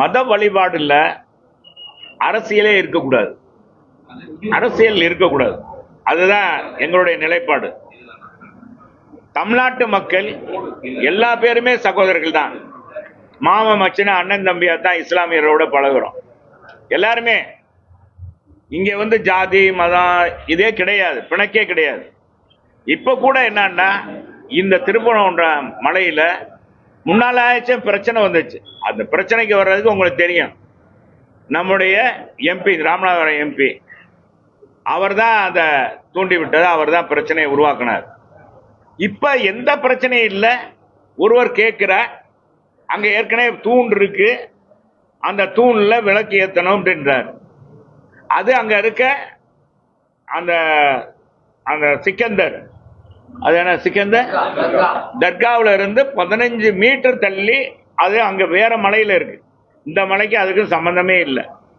மத வழிபாடுல அரசியலே இருக்கக்கூடாது. அரசியல் இருக்கக்கூடாது. அதுதான் எங்களுடைய நிலைப்பாடு. தமிழ்நாட்டு மக்கள் எல்லா பேருமே சகோதரர்கள் தான். மாமன் மச்சன அண்ணன் தம்பியா தான் இஸ்லாமியரோட பழகுறோம். எல்லாருமே இங்க வந்து ஜாதி மதம் இதே கிடையாது. பிணக்கே கிடையாது. இப்ப கூட என்னன்னா இந்த திருப்பணம் மலையில முன்னால் ஆயிடுச்சு பிரச்சனை வந்துச்சு. அந்த பிரச்சனைக்கு வர்றதுக்கு உங்களுக்கு தெரியும். நம்முடைய எம்பி ராமநாதபுரம் எம்பி அவர் தான் அதை தூண்டி விட்டது அவர் தான் பிரச்சனையை உருவாக்குனார். இப்போ எந்த பிரச்சனையும் இல்லை. ஒருவர் கேட்குற அங்கே ஏற்கனவே தூண் இருக்கு அந்த தூணில் விளக்கு ஏற்றணும் அப்படின்றார். அது அங்கே இருக்க அந்த அந்த சிக்கந்தர் அது என்ன சிக்கந்த? தர்காவில் இருந்து பதினஞ்சு மீட்டர் தள்ளி அது அங்கே வேற மலையில் இருக்கு. இந்த மலைக்கு அதுக்கு சம்மந்தமே இல்லை.